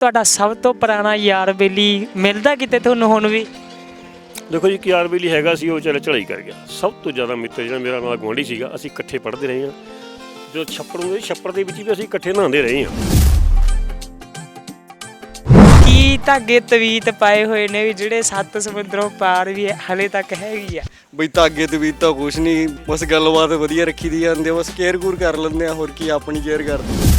ਤੁਹਾਡਾ ਸਭ ਤੋਂ ਪੁਰਾਣਾ ਯਾਰ ਬੇਲੀ ਮਿਲਦਾ ਕਿਤੇ ਤੁਹਾਨੂੰ ਹੁਣ ਵੀ? ਦੇਖੋ ਜੀ ਕਿਆਰ ਵੇਲੀ ਹੈਗਾ ਸੀ ਉਹ ਚੱਲ ਚੜਾਈ ਕਰ ਗਿਆ। ਸਭ ਤੋਂ ਜ਼ਿਆਦਾ ਮਿੱਤਰ ਜਿਹੜਾ ਮੇਰਾ ਨਾਲ ਗੁਆਂਢੀ ਸੀਗਾ ਅਸੀਂ ਇਕੱਠੇ ਪੜ੍ਹਦੇ ਰਹੇ ਹਾਂ। ਜੋ ਛੱਪੜ ਹੁੰਦੇ ਸੀ ਛੱਪੜ ਦੇ ਵਿੱਚ ਵੀ ਅਸੀਂ ਇਕੱਠੇ ਨਹਾਉਂਦੇ ਰਹੇ ਹਾਂ। ਕੀ ਧਾਗੇ ਤਵੀਤ ਪਾਏ ਹੋਏ ਨੇ ਵੀ ਜਿਹੜੇ ਸੱਤ ਸਮੁੰਦਰੋਂ ਪਾਰ ਵੀ ਹਲੇ ਤੱਕ ਹੈਗੀ ਆ? ਬਈ ਤਾਗੇ ਤੇ ਵੀ ਤਾਂ ਕੁਛ ਨਹੀਂ ਬਸ ਗੱਲਬਾਤ ਵਧੀਆ ਰੱਖੀ ਦੀ ਜਾਂਦੇ ਬਸ ਕੇਅਰ ਕੂਰ ਕਰ ਲੈਂਦੇ ਆ ਹੋਰ ਕੀ ਆਪਣੀ ਕੇਅਰ ਕਰਦੇ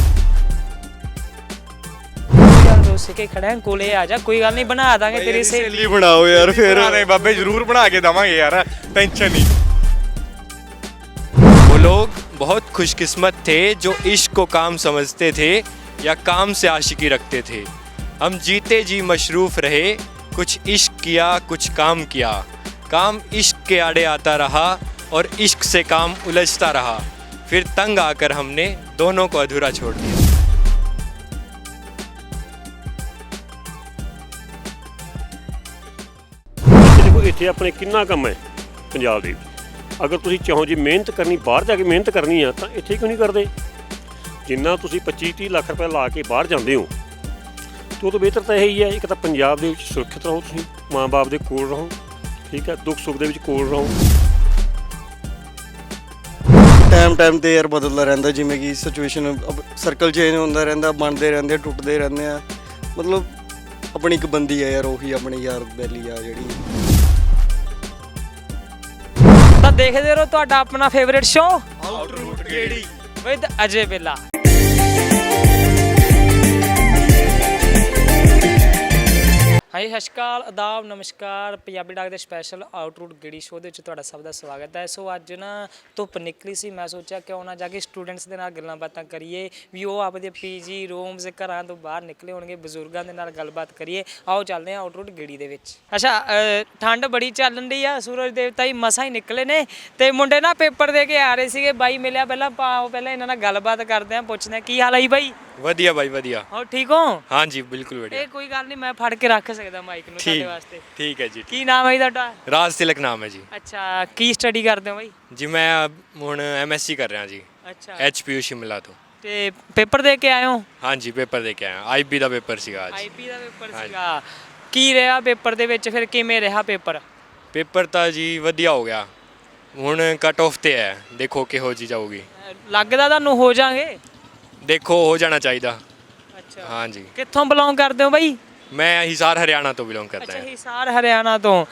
खुशकिस्मत थे जो इश्क को काम समझते थे या काम से आशिकी रखते थे। हम जीते जी मशरूफ रहे कुछ इश्क किया कुछ काम किया। काम इश्क के आड़े आता रहा और इश्क से काम उलझता रहा। फिर तंग आकर हमने दोनों को अधूरा छोड़ दिया। ਇੱਥੇ ਆਪਣੇ ਕਿੰਨਾ ਕੰਮ ਹੈ ਪੰਜਾਬ ਦੇ ਅਗਰ ਤੁਸੀਂ ਚਾਹੋ ਜੀ ਮਿਹਨਤ ਕਰਨੀ, ਬਾਹਰ ਜਾ ਕੇ ਮਿਹਨਤ ਕਰਨੀ ਆ, ਤਾਂ ਇੱਥੇ ਕਿਉਂ ਨਹੀਂ ਕਰਦੇ? ਜਿੰਨਾ ਤੁਸੀਂ 25 30 ਲੱਖ ਰੁਪਏ ਲਾ ਕੇ ਬਾਹਰ ਜਾਂਦੇ ਹੋ, ਤੋਂ ਤੋਂ ਬਿਹਤਰ ਤਾਂ ਇਹੀ ਹੈ, ਇੱਕ ਤਾਂ ਪੰਜਾਬ ਦੇ ਵਿੱਚ ਸੁਰੱਖਿਅਤ ਰਹੋ ਤੁਸੀਂ, ਮਾਂ-ਬਾਪ ਦੇ ਕੋਲ ਰਹੋ, ਠੀਕ ਹੈ, ਦੁੱਖ ਸੁੱਖ ਦੇ ਵਿੱਚ ਕੋਲ ਰਹੋ। ਟਾਈਮ ਟਾਈਮ ਤੇ ਯਾਰ ਬਦਲਦਾ ਰਹਿੰਦਾ, ਜਿਵੇਂ ਕਿ ਸਿਚੁਏਸ਼ਨ ਸਰਕਲ ਚੇਂਜ ਹੁੰਦਾ ਰਹਿੰਦਾ, ਬਣਦੇ ਰਹਿੰਦੇ, ਟੁੱਟਦੇ ਰਹਿੰਦੇ ਆ। ਮਤਲਬ ਆਪਣੀ ਇੱਕ ਬੰਦੀ ਆ ਯਾਰ, ਉਹੀ ਆਪਣੀ ਯਾਰ ਬੈਲੀ ਆ ਜਿਹੜੀ। ਦੇਖਦੇ ਰਹੋ ਤੁਹਾਡਾ ਆਪਣਾ ਫੇਵਰਿਟ ਸ਼ੋਅ ਆਊਟਰੂਟ ਗੇੜੀ ਵਿਦ ਅਜੇ ਬੇਲਾ ਸਤਿ ਸ਼੍ਰੀ ਅਕਾਲ ਅਦਾਬ ਨਮਸਕਾਰ। ਪੰਜਾਬੀ ਡਾਕ ਦੇ ਸਪੈਸ਼ਲ ਆਊਟਰੂਟ ਗੜੀ ਸ਼ੋਅ ਦੇ ਵਿੱਚ ਤੁਹਾਡਾ ਸਭ ਦਾ ਸਵਾਗਤ ਹੈ। ਸੋ ਅੱਜ ਨਾ ਧੁੱਪ ਨਿਕਲੀ ਸੀ ਮੈਂ ਸੋਚਿਆ ਕਿਉਂ ਨਾ ਜਾ ਕੇ ਸਟੂਡੈਂਟਸ ਦੇ ਨਾਲ ਗੱਲਾਂ ਬਾਤਾਂ ਕਰੀਏ ਵੀ ਉਹ ਆਪਦੇ ਪੀਜੀ ਰੂਮਸ ਘਰਾਂ ਤੋਂ ਬਾਹਰ ਨਿਕਲੇ ਹੋਣਗੇ ਬਜ਼ੁਰਗਾਂ ਦੇ ਨਾਲ ਗੱਲਬਾਤ ਕਰੀਏ। ਆਓ ਚੱਲਦੇ ਹਾਂ ਆਊਟਰੂਟ ਗੜੀ ਦੇ ਵਿੱਚ। ਅੱਛਾ ਠੰਡ ਬੜੀ ਚੱਲਣ ਦੀ ਆ ਸੂਰਜ ਦੇਵਤਾ ਹੀ ਮਸਾ ਹੀ ਨਿਕਲੇ ਨੇ ਤੇ ਮੁੰਡੇ ਨਾ ਪੇਪਰ ਦੇ ਕੇ ਆ ਰਹੇ ਸੀਗੇ ਬਾਈ ਮਿਲਿਆ ਪਹਿਲਾਂ ਪਾਓ ਪਹਿਲਾਂ ਇਹਨਾਂ ਨਾਲ ਗੱਲਬਾਤ ਕਰਦੇ ਆ ਪੁੱਛਦੇ ਆ ਕੀ ਹਾਲ ਹੈ ਬਾਈ? ਵਧੀਆ ਬਾਈ ਵਧੀਆ। ਹੋ ਠੀਕ ਹੋ? ਹਾਂਜੀ ਬਿਲਕੁਲ ਵਧੀਆ। ਇਹ ਕੋਈ ਗੱਲ ਨਹੀਂ ਮੈਂ ਫੜ ਕੇ ਰੱਖ ਸਕਦਾ ਮਾਈਕ ਨੂੰ ਤੁਹਾਡੇ ਵਾਸਤੇ। ਠੀਕ ਹੈ ਜੀ ਕੀ ਨਾਮ ਹੈ ਤੁਹਾਡਾ? ਰਾਜ ਤਿਲਕ ਨਾਮ ਹੈ ਜੀ। ਅੱਛਾ ਕੀ ਸਟੱਡੀ ਕਰਦੇ ਹੋ ਬਾਈ? ਜੀ ਮੈਂ ਹੁਣ ਐਮਐਸਸੀ ਕਰ ਰਿਹਾ ਜੀ। ਅੱਛਾ। ਐਚਪੀਯੂ ਸ਼ਿਮਲਾ ਤੋਂ। ਤੇ ਪੇਪਰ ਦੇ ਕੇ ਆਏ ਹੋ? ਹਾਂਜੀ ਪੇਪਰ ਦੇ ਕੇ ਆਇਆ। ਆਈਬੀ ਦਾ ਪੇਪਰ ਸੀਗਾ ਅੱਜ। ਆਈਬੀ ਦਾ ਪੇਪਰ ਸੀਗਾ। ਕੀ ਰਿਹਾ ਪੇਪਰ ਦੇ ਵਿੱਚ? ਫਿਰ ਕਿਵੇਂ ਰਿਹਾ ਪੇਪਰ ਪੇਪਰ ਤਾਂ ਜੀ ਵਧੀਆ ਹੋ ਗਿਆ। ਹੁਣ ਕਟ ਆਫ ਤੇ ਹੈ। ਦੇਖੋ ਕਿਹੋ ਜੀ ਜਾਊਗੀ। ਲੱਗਦਾ ਤੁਹਾਨੂੰ ਹੋ ਜਾਗੇ ਦੇਖੋ ਹੋ ਜਾਣਾ ਚਾਹੀਦਾ। ਅੱਛਾ। ਹਾਂਜੀ। ਕਿੱਥੋਂ ਬਿਲੋਂਗ ਕਰਦੇ ਹੋ ਬਾਈ? ਮੈਂ ਹਿਸਾਰ ਹਰਿਆਣਾ ਤੋਂ ਬਿਲੋਂਗ ਕਰਦਾ ਅੱਛਾ ਹਾਂ। ਹਿਸਾਰ ਹਰਿਆਣਾ ਤੋਂ।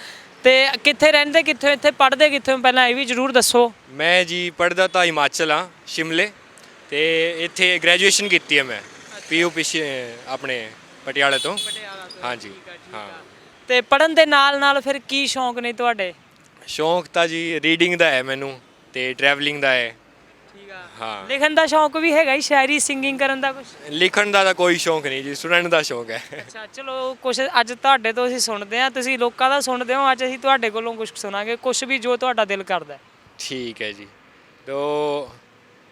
ਤੇ ਕਿੱਥੇ ਰਹਿੰਦੇ ਕਿੱਥੇ ਇੱਥੇ ਪੜ੍ਹਦੇ ਕਿੱਥੇ? ਹੋ ਪਹਿਲਾਂ ਇਹ ਵੀ ਜਰੂਰ ਦੱਸੋ। ਮੈਂ ਜੀ ਪੜ੍ਹਦਾ ਤਾਂ ਹਿਮਾਚਲ ਹਾਂ ਸ਼ਿਮਲੇ। ਤੇ ਇੱਥੇ ਗ੍ਰੈਜੂਏਸ਼ਨ ਕੀਤੀ ਹੈ ਮੈਂ ਪੀਯੂਪੀ ਆਪਣੇ ਪਟਿਆਲੇ ਤੋਂ। ਹਾਂਜੀ ਹਾਂ। ਤੇ ਪੜਨ ਦੇ ਨਾਲ ਨਾਲ ਫਿਰ ਕੀ ਸ਼ੌਂਕ ਨੇ ਤੁਹਾਡੇ? ਸ਼ੌਂਕ ਤਾਂ ਜੀ ਰੀਡਿੰਗ ਦਾ ਹੈ ਮੈਨੂੰ ਤੇ ਟਰੈਵਲਿੰਗ ਦਾ ਹੈ। ਆ ਹਾਂ ਲਿਖਣ ਦਾ ਸ਼ੌਂਕ ਵੀ ਹੈਗਾ ਹੀ ਸ਼ਾਇਰੀ ਸਿੰਗਿੰਗ ਕਰਨ ਦਾ ਕੁਝ ਲਿਖਣ ਦਾ ਤਾਂ ਕੋਈ ਸ਼ੌਂਕ ਨਹੀਂ ਜੀ ਸੁਣਨ ਦਾ ਸ਼ੌਂਕ ਹੈ ਅੱਛਾ ਚਲੋ ਕੁਝ ਅੱਜ ਤੁਹਾਡੇ ਤੋਂ ਅਸੀਂ ਸੁਣਦੇ ਆ ਤੁਸੀਂ ਲੋਕਾਂ ਦਾ ਸੁਣਦੇ ਹੋ ਅੱਜ ਅਸੀਂ ਤੁਹਾਡੇ ਕੋਲੋਂ ਕੁਝ ਸੁਣਾਂਗੇ ਕੁਝ ਵੀ ਜੋ ਤੁਹਾਡਾ ਦਿਲ ਕਰਦਾ ਹੈ। ठीक है जी तो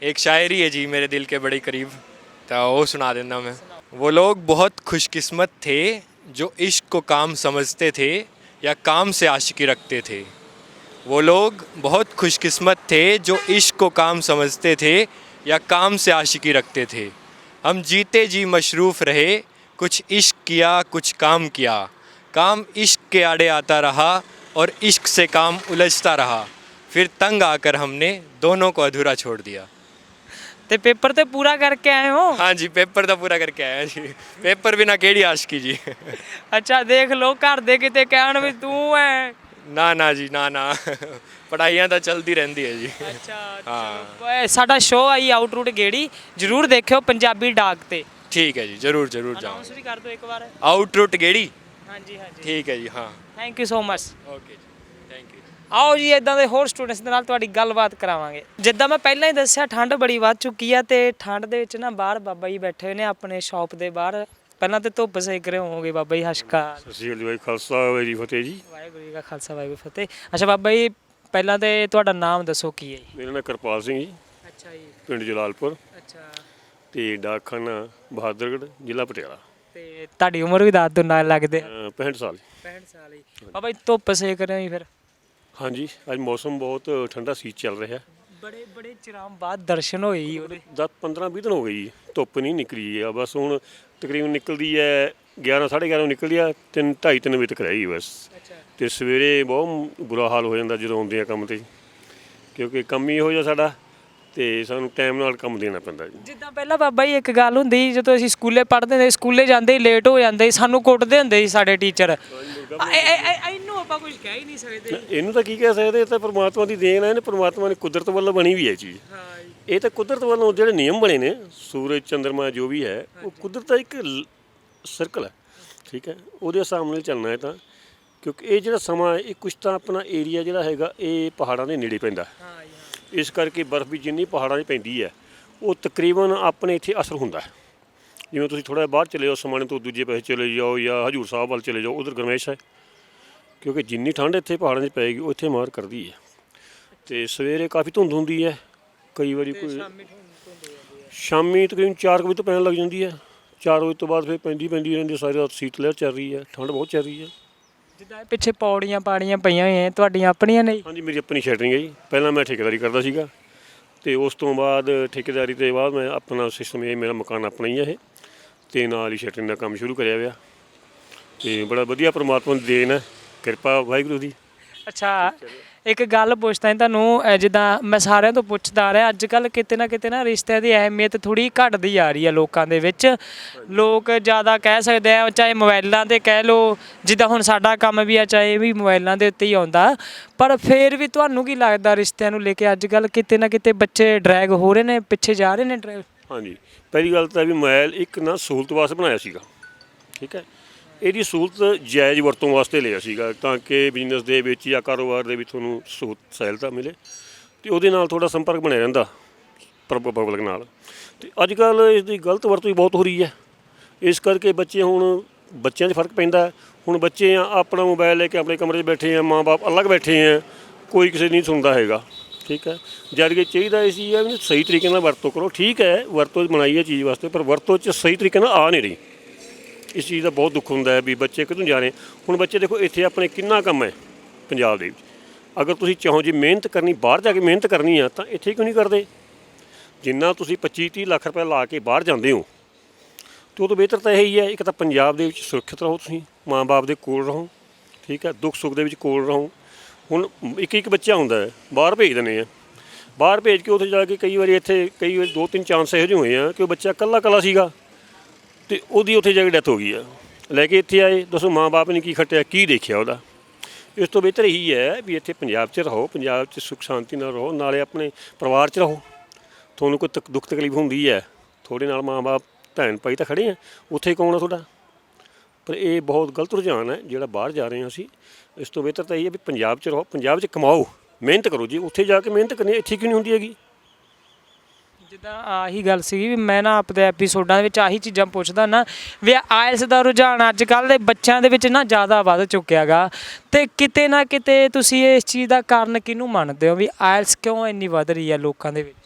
एक शायरी है जी मेरे दिल के बड़े करीब तो वो सुना देना मैं वो लोग बहुत खुशकिस्मत थे जो इश्क को काम समझते थे या काम से आशिकी रखते थे वो लोग बहुत खुशकिस्मत थे जो इश्क को काम समझते थे या काम से आशिकी रखते थे हम जीते जी मशरूफ़ रहे कुछ इश्क किया कुछ काम किया काम इश्क के आड़े आता रहा और इश्क से काम उलझता रहा फिर तंग आकर हमने दोनों को अधूरा छोड़ दिया ਤੇ ਪੇਪਰ ਤੇ ਪੂਰਾ ਕਰਕੇ ਆਏ ਹੋ हाँ जी पेपर तो पूरा करके आया जी पेपर बिना केड़ी आशिकी जी ਅੱਛਾ ਦੇਖ ਲੋ ਘਰ ਦੇ ਕਿਤੇ ਕਹਿਣ ਵੀ ਤੂੰ ਐ ਨਾ ਨਾ ਜੀ ਨਾ ਨਾ। ਪੜਾਈਆਂ ਤਾਂ ਚਲਦੀ ਰਹਿੰਦੀ ਹੈ ਜੀ। ਅੱਛਾ ਹਾਂ। ਸਾਡਾ ਸ਼ੋਅ ਆਈ ਆਊਟ ਰੂਟ ਗੇੜੀ। ਜਰੂਰ ਦੇਖਿਓ ਪੰਜਾਬੀ ਡਾਕ ਤੇ। ਠੀਕ ਹੈ ਜੀ ਜਰੂਰ ਜਰੂਰ ਜਾਓ। ਅਨਾਉਂਸ ਵੀ ਕਰ ਦਿਓ ਇੱਕ ਵਾਰ। Out route ਗੇੜੀ? ਹਾਂਜੀ ਹਾਂਜੀ। ਠੀਕ ਹੈ ਜੀ ਹਾਂ। Thank you so much okay ਜੀ ਥੈਂਕ ਯੂ ਆਓ ਜੀ ਇਦਾਂ ਦੇ ਹੋਰ ਸਟੂਡੈਂਟਸ ਦੇ ਨਾਲ ਤੁਹਾਡੀ ਗੱਲਬਾਤ ਕਰਾਵਾਂਗੇ। ਜਿੱਦਾਂ ਮੈਂ ਪਹਿਲਾਂ ਹੀ ਦੱਸਿਆ ਠੰਡ ਬੜੀ ਵੱਧ ਚੁੱਕੀ ਆ ਤੇ ਠੰਡ ਦੇ ਵਿੱਚ ਨਾ ਬਾਹਰ ਬਾਬਾ ਜੀ ਬੈਠੇ ਹੋਏ ਨੇ ਆਪਣੇ ਸ਼ਾਪ ਦੇ ਬਾਹਰ। ਪਹਿਲਾਂ ਤੇ ਧੁੱਪ ਸੇਕ ਰਹੇ ਹੋਵੋਗੇ ਬਾਬਾ ਜੀ ਹਸ਼ਕਾਰ ਸਤਿ ਸ਼੍ਰੀ ਅਕਾਲ ਜੀ ਬਾਈ ਖਾਲਸਾ ਵਾਹਿਗੁਰੂ ਜੀ ਫਤਿਹ ਜੀ। ਵਾਹਿਗੁਰੂ ਜੀ ਕਾ ਖਾਲਸਾ ਵਾਹਿਗੁਰੂ ਜੀ ਫਤਿਹ। ਅੱਛਾ ਬਾਬਾ ਜੀ ਪਹਿਲਾਂ ਤੇ ਤੁਹਾਡਾ ਨਾਮ ਦੱਸੋ ਕੀ ਹੈ ਜੀ? ਮੇਰਾ ਨਾਮ ਕਿਰਪਾਲ ਸਿੰਘ ਜੀ। ਅੱਛਾ ਜੀ। ਪਿੰਡ ਜਲਾਲਪੁਰ। ਅੱਛਾ। ਤੇ ਡਾਕਖਾਨਾ ਬਹਾਦਰਗੜ੍ਹ ਜ਼ਿਲ੍ਹਾ ਪਟਿਆਲਾ। ਤੇ ਤੁਹਾਡੀ ਉਮਰ ਵੀ ਦੱਸ ਦੋ ਨਾਲ ਲੱਗਦੇ ਅਹ 65 ਸਾਲ 65 ਸਾਲ ਹੀ ਬਾਬਾ ਜੀ ਧੁੱਪ ਸੇਕ ਰਹੇ ਹੋ ਜੀ ਫਿਰ? ਹਾਂਜੀ ਅੱਜ ਮੌਸਮ ਬਹੁਤ ਠੰਡਾ ਸੀ ਚੱਲ ਰਿਹਾ। ਬੜੇ ਬੜੇ ਚਿਰਾਂ ਬਾਅਦ ਦਰਸ਼ਨ ਹੋਏ ਜੀ ਉਹਦੇ। 10 15 20 ਦਿਨ ਹੋ ਗਏ ਜੀ ਧੁੱਪ ਨਹੀਂ ਨਿਕਲੀ ਆ। ਬਸ ਹੁਣ ਤਕਰੀਬਨ ਨਿਕਲਦੀ ਹੈ 11 11:30 ਨਿਕਲਦੀ ਆ 3 2:30 3 ਵਜੇ ਤੱਕ ਰਹੀ ਬਸ। ਅੱਛਾ। ਤੇ ਸਵੇਰੇ ਬਹੁਤ ਬੁਰਾ ਹਾਲ ਹੋ ਜਾਂਦਾ ਜਦੋਂ ਆਉਂਦੇ ਆ ਕੰਮ ਤੇ। ਕਿਉਂਕਿ ਕੰਮ ਹੀ ਇਹੋ ਜਿਹਾ ਸਾਡਾ ਤੇ ਸਾਨੂੰ ਟਾਈਮ ਨਾਲ ਕੰਮ ਦੇਣਾ ਪੈਂਦਾ ਜੀ। ਜਿੱਦਾਂ ਪਹਿਲਾਂ ਬਾਬਾ ਜੀ ਇੱਕ ਗੱਲ ਹੁੰਦੀ ਸੀ, ਜਦੋਂ ਅਸੀਂ ਸਕੂਲੇ ਪੜ੍ਹਦੇ ਹੁੰਦੇ ਸੀ, ਸਕੂਲੇ ਜਾਂਦੇ ਹੀ ਲੇਟ ਹੋ ਜਾਂਦੇ ਸੀ, ਸਾਨੂੰ ਕੁੱਟਦੇ ਹੁੰਦੇ ਸੀ ਸਾਡੇ ਟੀਚਰ ਇਹਨੂੰ ਆਪਾਂ ਕੁਝ ਕਹਿ ਹੀ ਨਹੀਂ ਸਕਦੇ। ਇਹਨੂੰ ਤਾਂ ਕੀ ਕਹਿ ਸਕਦੇ ਇਹ ਤਾਂ ਪ੍ਰਮਾਤਮਾ ਦੀ ਦੇਣ ਹੈ ਇਹਨੇ ਪ੍ਰਮਾਤਮਾ ਨੇ ਕੁਦਰਤ ਵੱਲੋਂ ਬਣੀ ਵੀ ਹੈ ਚੀਜ਼। ਹਾਂ ਇਹ ਤਾਂ ਕੁਦਰਤ ਵੱਲੋਂ ਜਿਹੜੇ ਨਿਯਮ ਬਣੇ ਨੇ ਸੂਰਜ ਚੰਦਰਮਾ ਜੋ ਵੀ ਹੈ ਉਹ ਕੁਦਰਤ ਦਾ ਇੱਕ ਸਰਕਲ ਹੈ ਠੀਕ ਹੈ? ਉਹਦੇ ਹਿਸਾਬ ਨਾਲ ਚੱਲਣਾ ਹੈ ਤਾਂ ਕਿਉਂਕਿ ਇਹ ਜਿਹੜਾ ਸਮਾਂ ਹੈ ਇਹ ਕੁਛ ਤਾਂ ਆਪਣਾ ਏਰੀਆ ਜਿਹੜਾ ਹੈਗਾ ਇਹ ਪਹਾੜਾਂ ਦੇ ਨੇੜੇ ਪੈਂਦਾ। ਹਾਂ ਇਸ ਕਰਕੇ ਬਰਫ਼ ਵੀ ਜਿੰਨੀ ਪਹਾੜਾਂ 'ਚ ਪੈਂਦੀ ਹੈ ਉਹ ਤਕਰੀਬਨ ਆਪਣੇ ਇੱਥੇ ਅਸਰ ਹੁੰਦਾ ਹੈ। ਜਿਵੇਂ ਤੁਸੀਂ ਥੋੜਾ ਬਾਹਰ ਚਲੇ ਜਾਓ ਸਮਾਣੇ ਤੋਂ ਦੂਜੇ ਪਾਸੇ ਚਲੇ ਜਾਓ ਜਾਂ ਹਜੂਰ ਸਾਹਿਬ ਵੱਲ ਚਲੇ ਜਾਓ ਉਧਰ ਗਰਮੈਸ਼ ਹੈ। ਕਿਉਂਕਿ ਜਿੰਨੀ ਠੰਡ ਇੱਥੇ ਪਹਾੜਾਂ 'ਚ ਪਏਗੀ ਉਹ ਇੱਥੇ ਮਾਰ ਕਰਦੀ ਹੈ। ਤੇ ਸਵੇਰੇ ਕਾਫੀ ਧੁੰਦ ਹੁੰਦੀ ਹੈ ਕਈ ਵਾਰੀ ਕੋਈ ਸ਼ਾਮੀ ਤਕਰੀਬਨ 4 ਵਜੇ ਤੋਂ ਪੈਣ ਲੱਗ ਜਾਂਦੀ ਹੈ। 4 ਵਜੇ ਤੋਂ ਬਾਅਦ ਫਿਰ ਪੈਂਦੀ ਪੈਂਦੀ ਰਹਿੰਦੀ ਹੈ, ਸਾਰੀ ਰਾਤ ਸੀਤ ਲਹਿਰ ਚੱਲ ਰਹੀ ਹੈ ਠੰਡ ਬਹੁਤ ਚੱਲ ਰਹੀ ਹੈ। ਜਿੱਦਾਂ ਇਹ ਪਿੱਛੇ ਪੌੜੀਆਂ ਪਾੜੀਆਂ ਪਈਆਂ ਹੋਈਆਂ ਤੁਹਾਡੀਆਂ ਆਪਣੀਆਂ ਨਹੀਂ ਹਾਂਜੀ ਮੇਰੀ ਆਪਣੀ ਸ਼ੈਟਰਿੰਗ ਹੈ ਜੀ। ਪਹਿਲਾਂ ਮੈਂ ਠੇਕੇਦਾਰੀ ਕਰਦਾ ਸੀਗਾ ਤੇ ਉਸ ਤੋਂ ਬਾਅਦ ਠੇਕੇਦਾਰੀ ਦੇ ਬਾਅਦ ਮੈਂ ਆਪਣਾ ਸਿਸਟਮ ਇਹ ਮੇਰਾ ਮਕਾਨ ਆਪਣਾ ਹੀ ਹੈ ਇਹ ਤੇ ਨਾਲ ਹੀ ਸ਼ੈਟਰਿੰਗ ਦਾ ਕੰਮ ਸ਼ੁਰੂ ਕਰਿਆ ਹੋਇਆ। ਤੇ ਬੜਾ ਵਧੀਆ ਪ੍ਰਮਾਤਮਾ ਦੀ ਦੇਣ ਹੈ ਕਿਰਪਾ ਵਾਹਿਗੁਰੂ ਦੀ। ਅੱਛਾ ਇੱਕ ਗੱਲ ਪੁੱਛਦਾ ਤੁਹਾਨੂੰ ਅਹ ਜਿੱਦਾਂ ਮੈਂ ਸਾਰਿਆਂ ਤੋਂ ਪੁੱਛਦਾ ਆ ਰਿਹਾ ਅੱਜ ਕੱਲ ਕਿਤੇ ਨਾ ਕਿਤੇ ਨਾ ਰਿਸ਼ਤਿਆਂ ਦੀ ਅਹਿਮੀਅਤ ਥੋੜੀ ਘਟਦੀ ਆ ਰਹੀ ਹੈ ਲੋਕਾਂ ਦੇ ਵਿੱਚ। ਲੋਕ ਜ਼ਿਆਦਾ ਕਹਿ ਸਕਦੇ ਆ ਚਾਹੇ ਮੋਬਾਈਲਾਂ ਤੇ ਕਹਿ ਲੋ ਜਿੱਦਾਂ ਹੁਣ ਸਾਡਾ ਕੰਮ ਵੀ ਆ ਚਾਹੇ ਇਹ ਵੀ ਮੋਬਾਈਲਾਂ ਦੇ ਉੱਤੇ ਹੀ ਆਉਂਦਾ। ਪਰ ਫਿਰ ਵੀ ਤੁਹਾਨੂੰ ਕੀ ਲੱਗਦਾ ਰਿਸ਼ਤਿਆਂ ਨੂੰ ਲੈ ਕੇ ਅੱਜ ਕੱਲ ਕਿਤੇ ਨਾ ਕਿਤੇ ਬੱਚੇ ਡਰੈਗ ਹੋ ਰਹੇ ਨੇ ਪਿੱਛੇ ਜਾ ਰਹੇ ਨੇ ਡਰੈਗ ਹਾਂਜੀ। ਪਹਿਲੀ ਗੱਲ ਤਾਂ ਵੀ ਮੋਬਾਈਲ ਇੱਕ ਨਾ ਸਹੂਲਤ ਵਾਸਤੇ ਬਣਾਇਆ ਸੀਗਾ। ਠੀਕ ਹੈ? ਇਹਦੀ ਸਹੂਲਤ ਜਾਇਜ਼ ਵਰਤੋਂ ਵਾਸਤੇ ਲਿਆ ਸੀਗਾ, ਤਾਂ ਕਿ ਬਿਜ਼ਨਸ ਦੇ ਵਿੱਚ ਜਾਂ ਕਾਰੋਬਾਰ ਦੇ ਵਿੱਚ ਤੁਹਾਨੂੰ ਸਹੂਲਤ, ਸਹਾਇਤਾ ਮਿਲੇ ਤੇ ਉਹਦੇ ਨਾਲ ਤੁਹਾਡਾ ਸੰਪਰਕ ਬਣਿਆ ਰਹਿੰਦਾ ਪਬਲਿਕ ਨਾਲ। ਤੇ ਅੱਜ ਕੱਲ ਇਸ ਦੀ ਗਲਤ ਵਰਤੋਂ ਹੀ ਬਹੁਤ ਹੋ ਰਹੀ ਹੈ। ਇਸ ਕਰਕੇ ਬੱਚੇ ਹੁਣ, ਬੱਚਿਆਂ 'ਚ ਫ਼ਰਕ ਪੈਂਦਾ ਹੁਣ ਬੱਚੇ ਆ ਆਪਣਾ ਮੋਬਾਈਲ ਲੈ ਕੇ ਆਪਣੇ ਕਮਰੇ 'ਚ ਬੈਠੇ ਆ, ਮਾਂ-ਬਾਪ ਅਲੱਗ ਬੈਠੇ ਆ, ਕੋਈ ਕਿਸੇ ਦੀ ਨਹੀਂ ਸੁਣਦਾ ਹੈਗਾ, ਠੀਕ ਹੈ? ਜਦ ਕਿ ਚਾਹੀਦਾ ਇਹ ਸੀ ਵੀ ਸਹੀ ਤਰੀਕੇ ਨਾਲ ਵਰਤੋਂ ਕਰੋ। ਠੀਕ ਹੈ, ਵਰਤੋਂ ਬਣਾਈ ਹੈ ਚੀਜ਼ ਵਾਸਤੇ, ਪਰ ਵਰਤੋਂ 'ਚ ਸਹੀ ਤਰੀਕੇ ਨਾਲ ਆ ਨਹੀਂ ਰਹੀ। ਇਸ ਚੀਜ਼ ਦਾ ਬਹੁਤ ਦੁੱਖ ਹੁੰਦਾ ਹੈ ਵੀ ਬੱਚੇ ਕਿੱਥੋਂ ਜਾ ਰਹੇ ਹੁਣ ਬੱਚੇ ਦੇਖੋ, ਇੱਥੇ ਆਪਣੇ ਕਿੰਨਾ ਕੰਮ ਹੈ ਪੰਜਾਬ ਦੇ ਵਿੱਚ। ਅਗਰ ਤੁਸੀਂ ਚਾਹੋ ਜੇ ਮਿਹਨਤ ਕਰਨੀ, ਬਾਹਰ ਜਾ ਕੇ ਮਿਹਨਤ ਕਰਨੀ ਆ, ਤਾਂ ਇੱਥੇ ਕਿਉਂ ਨਹੀਂ ਕਰਦੇ? ਜਿੰਨਾ ਤੁਸੀਂ 25 30 ਲੱਖ ਰੁਪਏ ਲਾ ਕੇ ਬਾਹਰ ਜਾਂਦੇ ਹੋ, ਤੇ ਉਹ ਤੋਂ ਬਿਹਤਰ ਤਾਂ ਇਹੀ ਹੈ, ਇੱਕ ਤਾਂ ਪੰਜਾਬ ਦੇ ਵਿੱਚ ਸੁਰੱਖਿਅਤ ਰਹੋ ਤੁਸੀਂ, ਮਾਂ-ਬਾਪ ਦੇ ਕੋਲ ਰਹੋ, ਠੀਕ ਹੈ, ਦੁੱਖ ਸੁੱਖ ਦੇ ਵਿੱਚ ਕੋਲ ਰਹੋ। ਹੁਣ ਇੱਕ ਇੱਕ ਬੱਚਾ ਹੁੰਦਾ ਹੈ, ਬਾਹਰ ਭੇਜ ਦਿੰਦੇ ਆ। ਬਾਹਰ ਭੇਜ ਕੇ ਉੱਥੇ ਜਾ ਕੇ ਕਈ ਵਾਰੀ ਇੱਥੇ, ਕਈ ਵਾਰੀ ਦੋ ਤਿੰਨ ਚਾਂਸ ਇਹੋ ਜਿਹੇ ਹੋਏ ਆ ਕਿ ਉਹ ਬੱਚਾ ਕੱਲਾ ਕੱਲਾ ਸੀਗਾ। ਤੇ ਉਹਦੀ ਉੱਥੇ ਜਾ ਕੇ ਡੈਥ ਹੋ ਗਈ ਆ। ਲੈ ਕੇ ਇੱਥੇ ਆਏ, ਦੱਸੋ ਮਾਂ-ਬਾਪ ਨੇ ਕੀ ਖੱਟਿਆ, ਕੀ ਦੇਖਿਆ ਉਹਦਾ? ਇਸ ਤੋਂ ਬਿਹਤਰ ਇਹੀ ਹੈ ਵੀ ਇੱਥੇ ਪੰਜਾਬ 'ਚ ਰਹੋ, ਪੰਜਾਬ 'ਚ ਸੁੱਖ ਸ਼ਾਂਤੀ ਨਾਲ ਰਹੋ, ਨਾਲੇ ਆਪਣੇ ਪਰਿਵਾਰ 'ਚ ਰਹੋ। ਤੁਹਾਨੂੰ ਕੋਈ ਤਕ- ਦੁੱਖ ਤਕਲੀਫ ਹੁੰਦੀ ਹੈ, ਤੁਹਾਡੇ ਨਾਲ ਮਾਂ-ਬਾਪ, ਭੈਣ ਭਾਈ ਤਾਂ ਖੜੇ ਆ, ਉੱਥੇ ਕੌਣ ਆ ਤੁਹਾਡਾ? ਪਰ ਇਹ ਬਹੁਤ ਗਲਤ ਰੁਝਾਨ ਹੈ, ਜਿਹੜਾ ਬਾਹਰ ਜਾ ਰਹੇ ਹਾਂ ਅਸੀਂ। ਇਸ ਤੋਂ ਬਿਹਤਰ ਤਾਂ ਇਹ ਹੈ ਵੀ ਪੰਜਾਬ 'ਚ ਰਹੋ, ਪੰਜਾਬ 'ਚ ਕਮਾਓ, ਮਿਹਨਤ ਕਰੋ। ਜੀ ਉੱਥੇ ਜਾ ਕੇ ਮਿਹਨਤ ਕਰਨੀ ਇੱਥੇ ਕਿਉਂ ਨਹੀਂ ਹੁੰਦੀ ਹੈਗੀ? ਜਿੱਦਾਂ ਆਹੀ ਗੱਲ ਸੀਗੀ ਵੀ ਮੈਂ ਨਾ ਆਪਦੇ ਐਪੀਸੋਡਾਂ ਵਿੱਚ ਆਹੀ ਚੀਜ਼ਾਂ ਪੁੱਛਦਾ ਨਾ ਵੀ ਆਇਲਸ ਦਾ ਰੁਝਾਨ ਅੱਜ ਕੱਲ ਦੇ ਬੱਚਿਆਂ ਦੇ ਵਿੱਚ ਨਾ ਜ਼ਿਆਦਾ ਵੱਧ ਚੁੱਕਿਆਗਾ। ਤੇ ਕਿਤੇ ਨਾ ਕਿਤੇ ਤੁਸੀਂ ਇਸ ਚੀਜ਼ ਦਾ ਕਾਰਨ ਕਿਹਨੂੰ ਮੰਨਦੇ ਹੋ ਵੀ ਆਇਲਸ ਕਿਉਂ ਇੰਨੀ ਵੱਧ ਰਹੀ ਹੈ ਲੋਕਾਂ ਦੇ ਵਿੱਚ?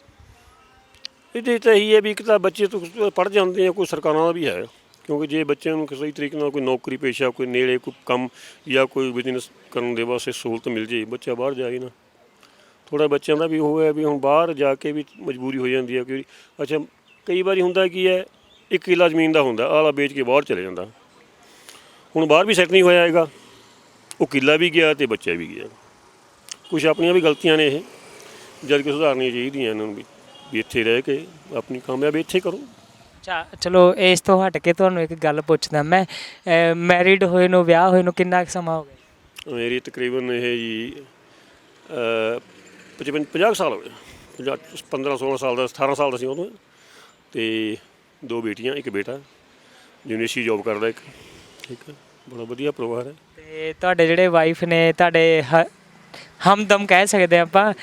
ਇਹਦੇ ਤਾਂ ਇਹੀ ਹੈ ਵੀ ਇੱਕ ਤਾਂ ਬੱਚੇ ਤੋਂ ਪੜ ਜਾਂਦੇ ਆ, ਕੋਈ ਸਰਕਾਰਾਂ ਦਾ ਵੀ ਹੈ। ਕਿਉਂਕਿ ਜੇ ਬੱਚਿਆਂ ਨੂੰ ਕਿਸੇ ਤਰੀਕੇ ਨਾਲ ਕੋਈ ਨੌਕਰੀ ਪੇਸ਼ਾ ਕੋਈ ਨੇੜੇ ਕੋਈ ਕੰਮ ਜਾਂ ਕੋਈ ਬਿਜ਼ਨਸ ਕਰਨ ਦੇ ਵਾਸਤੇ ਸਹੂਲਤ ਮਿਲ ਜੇ, ਬੱਚਾ ਬਾਹਰ ਜਾਏ ਨਾ ਥੋੜਾ ਬੱਚਿਆਂ ਦਾ ਵੀ ਉਹ ਹੈ ਵੀ ਹੁਣ ਬਾਹਰ ਜਾ ਕੇ ਵੀ ਮਜਬੂਰੀ ਹੋ ਜਾਂਦੀ ਹੈ ਕਿ ਅੱਛਾ ਕਈ ਵਾਰੀ ਹੁੰਦਾ ਕੀ ਹੈ ਇੱਕ ਕਿੱਲਾ ਜ਼ਮੀਨ ਦਾ ਹੁੰਦਾ ਆਲਾ ਵੇਚ ਕੇ ਬਾਹਰ ਚਲੇ ਜਾਂਦਾ। ਹੁਣ ਬਾਹਰ ਵੀ ਸੈੱਟ ਨਹੀਂ ਹੋਇਆ ਹੈਗਾ ਉਹ ਕਿੱਲਾ ਵੀ ਗਿਆ ਤੇ ਬੱਚਾ ਵੀ ਗਿਆ। ਕੁਝ ਆਪਣੀਆਂ ਵੀ ਗਲਤੀਆਂ ਨੇ ਇਹ ਜਦ ਕਿ ਸੁਧਾਰਨੀਆਂ ਚਾਹੀਦੀਆਂ ਇਹਨਾਂ ਨੂੰ ਵੀ ਵੀ ਇੱਥੇ ਰਹਿ ਕੇ ਆਪਣੀ ਕਾਮਯਾਬੀ ਇੱਥੇ ਕਰੋ। ਚਾ ਚਲੋ ਇਸ ਤੋਂ ਹਟ ਕੇ ਤੁਹਾਨੂੰ ਇੱਕ ਗੱਲ ਪੁੱਛਦਾ ਮੈਂ ਮੈਰਿਡ ਹੋਏ ਨੂੰ ਵਿਆਹ ਹੋਏ ਨੂੰ ਕਿੰਨਾ ਕੁ ਸਮਾਂ ਹੋ ਗਿਆ? ਮੇਰੀ ਤਕਰੀਬਨ ਇਹ ਜੀ 55 50 ਸਾਲ ਹੋ ਗਏ। 50 15 16 ਸਾਲ ਦਾ 18 ਸਾਲ ਦਾ ਸੀ ਉਦੋਂ ਤੇ ਦੋ ਬੇਟੀਆਂ ਇੱਕ ਬੇਟਾ। ਯੂਨੀਵਰਸਿਟੀ ਜੌਬ ਕਰਦਾ ਇੱਕ। ਠੀਕ ਹੈ ਬੜਾ ਵਧੀਆ ਪਰਿਵਾਰ ਹੈ। ਤੇ ਤੁਹਾਡੇ ਜਿਹੜੇ ਵਾਈਫ ਨੇ ਤੁਹਾਡੇ ਹਮਦਮ ਕਹਿ ਸਕਦੇ ਆਪਾਂ।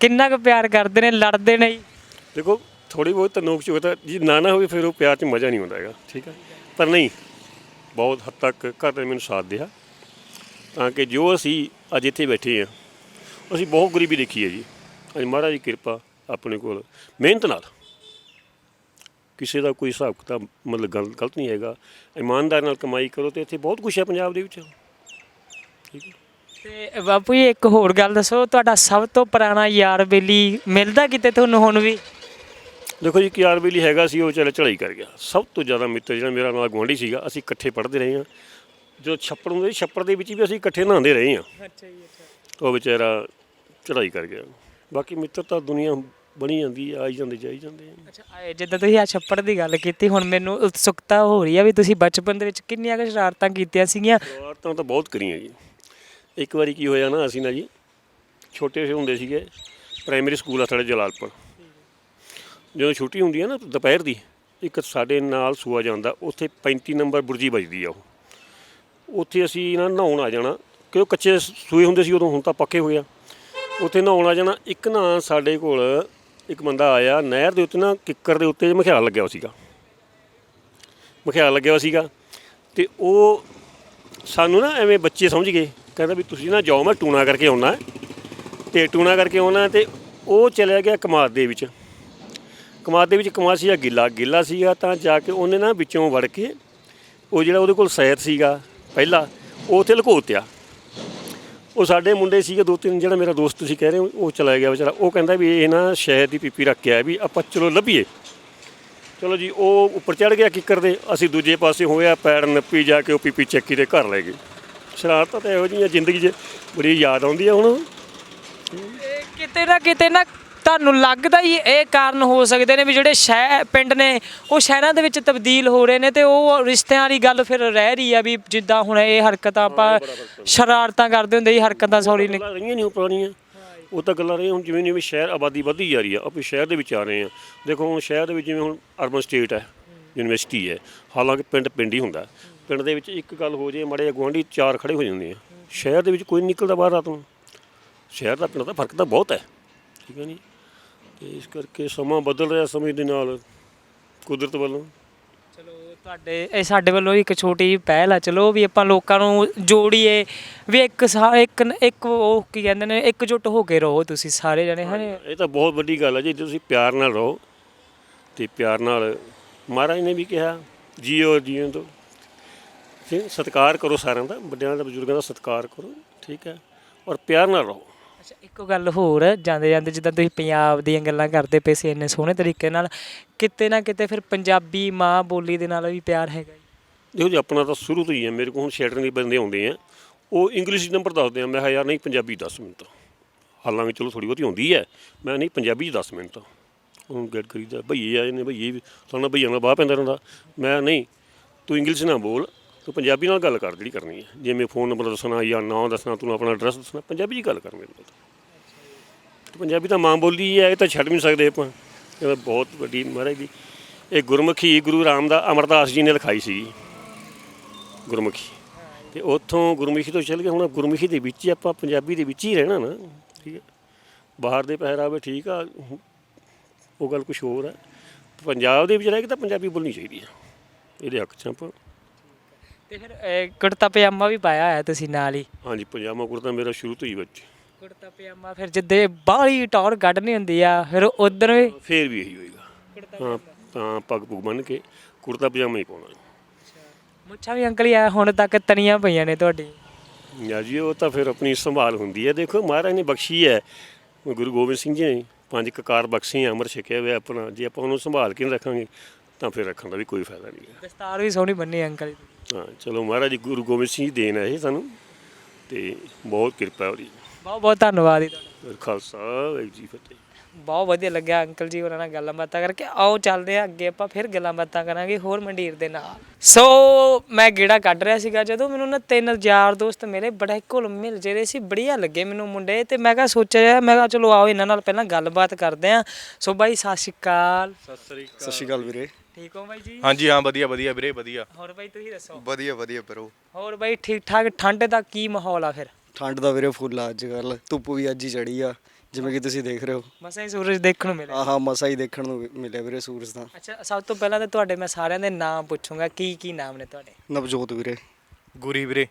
ਕਿੰਨਾ ਕੁ ਪਿਆਰ ਕਰਦੇ ਨੇ ਲੜਦੇ ਨਹੀਂ ਦੇਖੋ ਥੋੜੀ ਬਹੁਤ ਨੋਕ ਝੋਕ ਤਾਂ ਜੀ ਨਾ ਨਾ ਹੋਵੇ ਫਿਰ ਉਹ ਪਿਆਰ 'ਚ ਮਜ਼ਾ ਨਹੀਂ ਆਉਂਦਾ ਹੈਗਾ। ਠੀਕ ਹੈ ਪਰ ਨਹੀਂ ਬਹੁਤ ਹੱਦ ਤੱਕ ਘਰ ਨੇ ਮੈਨੂੰ ਸਾਥ ਦਿਆ। ਤਾਂ ਕਿ ਜੋ ਅਸੀਂ ਅੱਜ ਇੱਥੇ ਬੈਠੇ ਹਾਂ ਅਸੀਂ ਬਹੁਤ ਗਰੀਬੀ ਦੇਖੀ ਹੈ ਜੀ। ਅੱਜ ਮਹਾਰਾਜ ਦੀ ਕਿਰਪਾ ਆਪਣੇ ਕੋਲ। ਮਿਹਨਤ ਨਾਲ। ਕਿਸੇ ਦਾ ਕੋਈ ਹਿਸਾਬ ਕਿਤਾਬ ਮਤਲਬ ਗਲ- ਗਲਤ ਨਹੀਂ ਹੈਗਾ। ਇਮਾਨਦਾਰ ਨਾਲ ਕਮਾਈ ਕਰੋ ਤੇ ਇੱਥੇ ਬਹੁਤ ਕੁਝ ਹੈ ਪੰਜਾਬ ਦੇ ਵਿੱਚ। ਠੀਕ ਹੈ। ਤੇ ਬਾਪੂ ਜੀ ਇੱਕ ਹੋਰ ਗੱਲ ਦੱਸੋ ਤੁਹਾਡਾ ਸਭ ਤੋਂ ਪੁਰਾਣਾ ਯਾਰ ਬੇਲੀ ਮਿਲਦਾ ਕਿਤੇ ਤੁਹਾਨੂੰ ਹੁਣ ਵੀ? ਦੇਖੋ ਜੀ ਕਿਆਰ ਵੇਲੀ ਹੈਗਾ ਸੀ ਉਹ ਚੱਲ ਚੜਾਈ ਕਰ ਗਿਆ। ਸਭ ਤੋਂ ਜ਼ਿਆਦਾ ਮਿੱਤਰ ਜਿਹੜਾ ਮੇਰਾ ਨਾਲ ਗੁਆਂਢੀ ਸੀਗਾ ਅਸੀਂ ਇਕੱਠੇ ਪੜ੍ਹਦੇ ਰਹੇ ਹਾਂ। ਜੋ ਛੱਪੜ ਹੁੰਦੇ ਛੱਪੜ ਦੇ ਵਿੱਚ ਵੀ ਅਸੀਂ ਇਕੱਠੇ ਨਹਾਉਂਦੇ ਰਹੇ ਹਾਂ। ਅੱਛਾ ਜੀ ਉਹ ਵਿਚਾਰਾ ਚੜਾਈ ਕਰ ਗਿਆ। ਬਾਕੀ ਮਿੱਤਰ ਤਾਂ ਦੁਨੀਆ ਬਣੀ ਜਾਂਦੀ ਆ ਆਈ ਜਾਂਦੇ ਜਾਈ ਜਾਂਦੇ ਆ ਅੱਛਾ ਆਏ ਜਿੱਦਾਂ ਤੁਸੀਂ ਆ ਛੱਪੜ ਦੀ ਗੱਲ ਕੀਤੀ ਹੁਣ ਮੈਨੂੰ ਉਤਸੁਕਤਾ ਹੋ ਰਹੀ ਆ ਵੀ ਤੁਸੀਂ ਬਚਪਨ ਦੇ ਵਿੱਚ ਕਿੰਨੀਆਂ ਕੁ ਸ਼ਰਾਰਤਾਂ ਕੀਤੀਆਂ ਸੀਗੀਆਂ? ਸ਼ਰਾਰਤਾਂ ਤਾਂ ਬਹੁਤ ਕਰੀਆਂ ਜੀ। ਇੱਕ ਵਾਰੀ ਕੀ ਹੋਇਆ ਨਾ ਅਸੀਂ ਨਾ ਜੀ ਛੋਟੇ ਜਿਹੇ ਹੁੰਦੇ ਸੀਗੇ ਪ੍ਰਾਇਮਰੀ ਸਕੂਲ ਆ ਸਾਡੇ ਜਲਾਲਪੁਰ। ਜਦੋਂ ਛੁੱਟੀ ਹੁੰਦੀ ਹੈ ਨਾ ਦੁਪਹਿਰ ਦੀ ਇੱਕ ਸਾਡੇ ਨਾਲ ਸੂਆ ਜਾਂਦਾ ਉੱਥੇ 35 ਨੰਬਰ ਬੁਰਜੀ ਵੱਜਦੀ ਆ ਉਹ। ਉੱਥੇ ਅਸੀਂ ਨਾ ਨਹਾਉਣ ਆ ਜਾਣਾ ਕਿ ਉਹ ਕੱਚੇ ਸੂਏ ਹੁੰਦੇ ਸੀ ਉਦੋਂ, ਹੁਣ ਤਾਂ ਪੱਕੇ ਹੋਏ ਆ। ਉੱਥੇ ਨਹਾਉਣ ਆ ਜਾਣਾ, ਇੱਕ ਨਾ ਸਾਡੇ ਕੋਲ ਇੱਕ ਬੰਦਾ ਆਇਆ, ਨਹਿਰ ਦੇ ਉੱਤੇ ਨਾ ਕਿੱਕਰ ਦੇ ਉੱਤੇ ਮਖਿਆਲ ਲੱਗਿਆ ਹੋਇਆ ਸੀਗਾ। ਮਖਿਆਲ ਲੱਗਿਆ ਹੋਇਆ ਸੀਗਾ ਤੇ ਉਹ ਸਾਨੂੰ ਨਾ ਐਵੇਂ ਬੱਚੇ ਸਮਝ ਗਏ, ਕਹਿੰਦਾ ਵੀ ਤੁਸੀਂ ਨਾ ਜਾਓ, ਮੈਂ ਟੂਣਾ ਕਰਕੇ ਆਉਣਾ ਹੈ। ਤੇ ਟੂਣਾ ਕਰਕੇ ਆਉਣਾ ਤੇ ਉਹ ਚਲਿਆ ਗਿਆ ਕਮਾਦ ਦੇ ਵਿੱਚ। ਕਮਾਦ ਦੇ ਵਿੱਚ ਕਮਾਦ ਸੀਗਾ, ਗਿੱਲਾ ਗਿੱਲਾ ਸੀਗਾ, ਤਾਂ ਜਾ ਕੇ ਉਹਨੇ ਨਾ ਵਿੱਚੋਂ ਵੜ ਕੇ ਉਹ ਜਿਹੜਾ ਉਹਦੇ ਕੋਲ ਸੈਤ ਸੀਗਾ, ਪਹਿਲਾ, ਉਹ ਉੱਥੇ ਲੁਕੋਤਿਆ ਉਹ ਸਾਡੇ ਮੁੰਡੇ ਸੀਗੇ, ਦੋ ਤਿੰਨ ਜਿਹੜਾ ਮੇਰਾ ਦੋਸਤ ਤੁਸੀਂ ਕਹਿ ਰਹੇ ਹੋ, ਉਹ ਚਲਾ ਗਿਆ ਵਿਚਾਰਾ। ਉਹ ਕਹਿੰਦਾ ਵੀ ਇਹ ਨਾ ਸ਼ਹਿਦ ਦੀ ਪੀਪੀ ਰੱਖ ਕੇ ਆਇਆ ਵੀ ਆਪਾਂ ਚਲੋ ਲੱਭੀਏ। ਚਲੋ ਜੀ, ਉਹ ਉੱਪਰ ਚੜ ਗਿਆ ਕਿੱਕਰ ਦੇ ਅਸੀਂ ਦੂਜੇ ਪਾਸੇ ਹੋਇਆ, ਪੈਰ ਨੱਪੀ ਜਾ ਕੇ ਉਹ ਪੀਪੀ ਚੱਕੀ ਦੇ ਘਰ ਲੈ ਗਏ। ਸ਼ਰਾਰਤਾਂ ਤਾਂ ਇਹੋ ਜਿਹੀਆਂ ਜ਼ਿੰਦਗੀ 'ਚ ਬੜੀ ਯਾਦ ਆਉਂਦੀ ਆ ਹੁਣ। ਕਿਤੇ ਨਾ ਕਿਤੇ ਨਾ ਤੁਹਾਨੂੰ ਲੱਗਦਾ ਹੀ ਇਹ ਕਾਰਨ ਹੋ ਸਕਦੇ ਨੇ ਵੀ ਜਿਹੜੇ ਸ਼ਹਿਰ ਪਿੰਡ ਨੇ ਉਹ ਸ਼ਹਿਰਾਂ ਦੇ ਵਿੱਚ ਤਬਦੀਲ ਹੋ ਰਹੇ ਨੇ ਤੇ ਉਹ ਰਿਸ਼ਤਿਆਂ ਵਾਲੀ ਗੱਲ ਫਿਰ ਰਹਿ ਰਹੀ ਆ ਵੀ ਜਿੱਦਾਂ ਹੁਣ ਇਹ ਹਰਕਤਾਂ ਆਪਾਂ ਸ਼ਰਾਰਤਾਂ ਕਰਦੇ ਹੁੰਦੇ ਸੀ ਹਰਕਤਾਂ ਸੌਰੀ ਨੇ ਰਹੀਆਂ ਨਹੀਂ ਉਹ ਪੁਰਾਣੀਆਂ। ਉਹ ਤਾਂ ਗੱਲਾਂ ਰਹੀਆਂ ਹੁਣ ਜਿਵੇਂ ਜਿਵੇਂ ਸ਼ਹਿਰ ਆਬਾਦੀ ਵਧਦੀ ਜਾ ਰਹੀ ਆ ਆਪਾਂ ਸ਼ਹਿਰ ਦੇ ਵਿੱਚ ਆ ਰਹੇ ਆ। ਦੇਖੋ ਹੁਣ ਸ਼ਹਿਰ ਦੇ ਵਿੱਚ ਜਿਵੇਂ ਹੁਣ ਅਰਬਨ ਸਟੇਟ ਹੈ ਯੂਨੀਵਰਸਿਟੀ ਹੈ ਹਾਲਾਂਕਿ ਪਿੰਡ ਪਿੰਡ ਹੀ ਹੁੰਦਾ। ਪਿੰਡ ਦੇ ਵਿੱਚ ਇੱਕ ਗੱਲ ਹੋ ਜੇ ਮੜੇ ਗੁਆਂਢੀ ਚਾਰ ਖੜੇ ਹੋ ਜਾਂਦੇ ਆ। ਸ਼ਹਿਰ ਦੇ ਵਿੱਚ ਕੋਈ ਨਿਕਲਦਾ ਬਾਹਰ ਰਾਤ ਨੂੰ। ਸ਼ਹਿਰ ਦਾ ਪਿੰਡ ਦਾ ਫ਼ਰਕ ਤਾਂ ਬਹੁਤ ਹੈ ਠੀਕ ਹੈ ਨਹੀਂ ਤੇ ਇਸ ਕਰਕੇ ਸਮਾਂ ਬਦਲ ਰਿਹਾ ਸਮੇਂ ਦੇ ਨਾਲ ਕੁਦਰਤ ਵੱਲੋਂ। ਚਲੋ ਤੁਹਾਡੇ ਇਹ ਸਾਡੇ ਵੱਲੋਂ ਇੱਕ ਛੋਟੀ ਜਿਹੀ ਪਹਿਲ ਆ। ਚਲੋ ਵੀ ਆਪਾਂ ਲੋਕਾਂ ਨੂੰ ਜੋੜੀਏ। ਵੀ ਇੱਕ ਸਾ- ਇੱਕ ਇੱਕ ਉਹ ਕੀ ਕਹਿੰਦੇ ਨੇ ਇਕਜੁੱਟ ਹੋ ਕੇ ਰਹੋ ਤੁਸੀਂ ਸਾਰੇ ਜਣੇ ਹਨੇ ਇਹ ਤਾਂ ਬਹੁਤ ਵੱਡੀ ਗੱਲ ਹੈ ਜੀ ਤੁਸੀਂ ਪਿਆਰ ਨਾਲ ਰਹੋ ਤੇ ਪਿਆਰ ਨਾਲ ਮਹਾਰਾਜ ਨੇ ਵੀ ਕਿਹਾ ਜੀਓ ਜੀਓ ਤੋਂ। ਤੇ ਸਤਿਕਾਰ ਕਰੋ ਸਾਰਿਆਂ ਦਾ ਵੱਡਿਆਂ ਦਾ ਬਜ਼ੁਰਗਾਂ ਦਾ ਸਤਿਕਾਰ ਕਰੋ ਠੀਕ ਹੈ। ਔਰ ਪਿਆਰ ਨਾਲ ਰਹੋ। ਅੱਛਾ, ਇੱਕੋ ਗੱਲ ਹੋਰ, ਜਾਂਦੇ ਜਾਂਦੇ ਜਿੱਦਾਂ ਤੁਸੀਂ ਪੰਜਾਬ ਦੀਆਂ ਗੱਲਾਂ ਕਰਦੇ ਪਏ ਸੀ ਇੰਨੇ ਸੋਹਣੇ ਤਰੀਕੇ ਨਾਲ, ਕਿਤੇ ਨਾ ਕਿਤੇ ਫਿਰ ਪੰਜਾਬੀ ਮਾਂ ਬੋਲੀ ਦੇ ਨਾਲ ਵੀ ਪਿਆਰ ਹੈਗਾ ਜੀ। ਦੇਖੋ ਜੀ, ਆਪਣਾ ਤਾਂ ਸ਼ੁਰੂ ਤੋਂ ਹੀ ਹੈ, ਮੇਰੇ ਕੋਲ ਹੁਣ ਸ਼ੈਟਰਨ ਦੇ ਬੰਦੇ ਆਉਂਦੇ ਆ, ਉਹ ਇੰਗਲਿਸ਼ ਨੰਬਰ ਦੱਸਦੇ ਆ, ਮੈਂ ਕਿਹਾ ਯਾਰ ਨਹੀਂ, ਪੰਜਾਬੀ 10 ਮਿੰਟ। ਹਾਲਾਂਕਿ ਚਲੋ ਥੋੜੀ ਬਹੁਤੀ ਆਉਂਦੀ ਹੈ, ਮੈਂ ਨਹੀਂ, ਪੰਜਾਬੀ 'ਚ 10 ਮਿੰਟ। ਉਹਨੂੰ ਗੈਟ ਕਰੀਦਾ, ਭਈਏ ਆਏ ਨੇ ਭਈਏ ਵੀ ਸਾਨੂੰ ਭਈਆਂ ਨਾਲ ਬਾਹ ਪੈਂਦਾ ਰਹਿੰਦਾ। ਮੈਂ ਨਹੀਂ, ਤੂੰ ਇੰਗਲਿਸ਼ ਨਾ ਬੋਲ ਤੂੰ ਪੰਜਾਬੀ ਨਾਲ ਗੱਲ ਕਰ ਜਿਹੜੀ ਕਰਨੀ ਹੈ। ਜਿਵੇਂ ਫੋਨ ਨੰਬਰ ਦੱਸਣਾ ਜਾਂ ਨਾਂ ਦੱਸਣਾ, ਤੂੰ ਆਪਣਾ ਐਡਰੈਸ ਦੱਸਣਾ, ਪੰਜਾਬੀ 'ਚ ਗੱਲ ਕਰ ਮੇਰੇ ਨਾਲ। ਤੇ ਪੰਜਾਬੀ ਤਾਂ ਮਾਂ ਬੋਲੀ ਹੈ, ਇਹ ਤਾਂ ਛੱਡ ਵੀ ਨਹੀਂ ਸਕਦੇ ਆਪਾਂ। ਇਹ ਬਹੁਤ ਵੱਡੀ ਮਹਾਰਾਜ ਦੀ ਇਹ ਗੁਰਮੁਖੀ ਗੁਰੂ ਰਾਮ ਦਾ ਅਮਰਦਾਸ ਜੀ ਨੇ ਲਿਖਾਈ ਸੀ। ਗੁਰਮੁਖੀ। ਤੇ ਉੱਥੋਂ ਗੁਰਮੁਖੀ ਤੋਂ ਚੱਲ ਕੇ ਹੁਣ ਗੁਰਮੁਖੀ ਦੇ ਵਿੱਚ ਹੀ ਆਪਾਂ ਪੰਜਾਬੀ ਦੇ ਵਿੱਚ ਹੀ ਰਹਿਣਾ ਨਾ। ਠੀਕ ਹੈ। ਬਾਹਰ ਦੇ ਪਹਿਰਾਵੇ ਠੀਕ ਆ, ਉਹ ਗੱਲ ਕੁਝ ਹੋਰ ਹੈ। ਪੰਜਾਬ ਦੇ ਵਿੱਚ ਰਹਿ ਕੇ ਤਾਂ ਪੰਜਾਬੀ ਬੋਲਣੀ ਚਾਹੀਦੀ ਹੈ। ਇਹਦੇ ਹੱਕ 'ਚ ਆਪਾਂ ਤੇ ਫਿਰ ਇਹ ਕੁੜਤਾ ਪਜਾਮਾ ਵੀ ਪਾਇਆ ਹੋਇਆ ਤੁਸੀਂ ਨਾਲ ਹੀ? ਹਾਂਜੀ ਪੰਜਾਬਾ ਕੁੜਤਾ ਮੇਰਾ ਸ਼ੁਰੂ ਤੋਂ ਹੀ ਵਿੱਚ। ਕੁੜਤਾ ਪਜਾਮਾ ਫਿਰ ਜਿੱਦੇ ਬਾਹਲੀ ਟੌਰ ਕੱਢਣੀ ਹੁੰਦੀ ਆ ਫਿਰ ਉਧਰ ਵੀ? ਫੇਰ ਵੀ ਇਹੀ ਹੋਏਗਾ। ਹਾਂ ਤਾਂ ਪੱਗ ਪੁੱਗ ਬੰਨ ਕੇ ਕੁੜਤਾ ਪਜਾਮਾ ਹੀ ਪਾਉਣਾ। ਮੁੱਛਾਂ ਵੀ ਅੰਕਲ ਆ ਹੁਣ ਤੱਕ ਤਣੀਆਂ ਪਈਆਂ ਨੇ ਤੁਹਾਡੀ। ਯਾ ਜੀ ਉਹ ਤਾਂ ਫਿਰ ਆਪਣੀ ਸੰਭਾਲ ਹੁੰਦੀ ਹੈ। ਦੇਖੋ ਮਹਾਰਾਜ ਨੇ ਬਖਸ਼ੀ ਹੈ। ਗੁਰੂ ਗੋਬਿੰਦ ਸਿੰਘ ਜੀ ਨੇ ਪੰਜ ਕਕਾਰ ਬਖਸ਼ੀਆਂ ਅੰਮ੍ਰਿਤ ਛਕਿਆ ਹੋਇਆ ਆਪਣਾ। ਜੇ ਆਪਾਂ ਉਹਨੂੰ ਸੰਭਾਲ ਕੇ ਨਹੀਂ ਰੱਖਾਂਗੇ ਤਾਂ ਫਿਰ ਰੱਖਣ ਦਾ ਵੀ ਕੋਈ ਫਾਇਦਾ ਨਹੀਂ ਹੈ ਦਸਤਾਰ ਵੀ ਸੋਹਣੀ ਬੰਨੀ ਅੰਕਲ ਦੀ। ਹਾਂ ਚਲੋ ਮਹਾਰਾਜ ਜੀ ਗੁਰੂ ਗੋਬਿੰਦ ਸਿੰਘ ਜੀ ਦੇਣ ਹੈ ਇਹ ਸਾਨੂੰ ਤੇ ਬਹੁਤ ਕਿਰਪਾ ਉਹਦੀ ਬਹੁਤ ਬਹੁਤ ਧੰਨਵਾਦ ਜੀ ਤੁਹਾਡਾ। ਖਾਲਸਾ ਵਾਹਿਗੁਰੂ ਜੀ ਕੀ ਫਤਿਹ। ਬਹੁਤ ਵਧੀਆ ਲੱਗਿਆ ਅੰਕਲ ਜੀ ਉਹਨਾਂ ਨਾਲ ਗੱਲਾਂ ਬਾਤਾਂ ਕਰਕੇ। ਆਓ ਚੱਲਦੇ ਆ ਅੱਗੇ ਆਪਾਂ ਫਿਰ ਗੱਲਾਂ ਬਾਤਾਂ ਕਰਾਂਗੇ ਹੋਰ ਮੰਡੀਰ ਦੇ ਨਾਲ। ਸੋ ਮੈਂ ਗੇੜਾ ਕੱਢ ਰਿਹਾ ਸੀਗਾ ਜਦੋਂ ਮੈਨੂੰ ਨਾ ਤਿੰਨ ਯਾਰ ਦੋਸਤ ਮੇਰੇ ਬੜੇ ਘੁਲ ਮਿਲ ਜਿਹੜੇ ਸੀ ਬੜੀਆ ਲੱਗੇ ਮੈਨੂੰ ਮੁੰਡੇ ਤੇ ਮੈਂ ਕਿਹਾ ਸੋਚਿਆ ਮੈਂ ਕਿਹਾ ਚਲੋ ਆਓ ਇਹਨਾਂ ਨਾਲ ਪਹਿਲਾਂ ਗੱਲਬਾਤ ਕਰਦੇ ਆ ਸੋ ਬਾਈ ਸਤਿ ਸ਼੍ਰੀ ਅਕਾਲ। ਸਤਿ ਸ਼੍ਰੀ ਅਕਾਲ ਵੀਰੇ। ਠੀਕ ਹੋ ਬਾਈ ਜੀ? ਹਾਂਜੀ ਹਾਂ ਵਧੀਆ ਵਧੀਆ ਵੀਰੇ ਵਧੀਆ। ਹੋਰ ਬਾਈ ਤੁਸੀਂ ਦੱਸੋ? ਵਧੀਆ ਵਧੀਆ ਬਰੋ ਹੋਰ ਬਾਈ ਠੀਕ ਠਾਕ ਠੰਡ ਦਾ ਕੀ ਮਾਹੌਲ ਆ ਫਿਰ? ਠੰਡ ਦਾ ਵੀਰੇ ਫੁੱਲ ਆ ਅੱਜ ਕੱਲ ਧੁੱਪ ਵੀ ਅੱਜ ਹੀ ਚੜੀ ਆ ਜਿਵੇਂ ਕਿ ਤੁਸੀਂ ਦੇਖ ਰਹੇ ਹੋ। ਮਸਾਂ ਹੀ ਸੂਰਜ ਦੇਖਣ ਨੂੰ ਮਿਲਿਆ। ਆਹਾ ਮਸਾ ਹੀ ਦੇਖਣ ਨੂੰ ਮਿਲਿਆ ਵੀਰੇ ਸੂਰਜ ਦਾ। ਅੱਛਾ ਸਭ ਤੋਂ ਪਹਿਲਾਂ ਤਾਂ ਤੁਹਾਡੇ ਮੈਂ ਸਾਰਿਆਂ ਦੇ ਨਾਮ ਪੁੱਛੂੰਗਾ ਕੀ ਕੀ ਨਾਮ ਨੇ ਤੁਹਾਡੇ? ਨਵਜੋਤ ਵੀਰੇ। ਗੁਰੀ ਵੀਰੇ।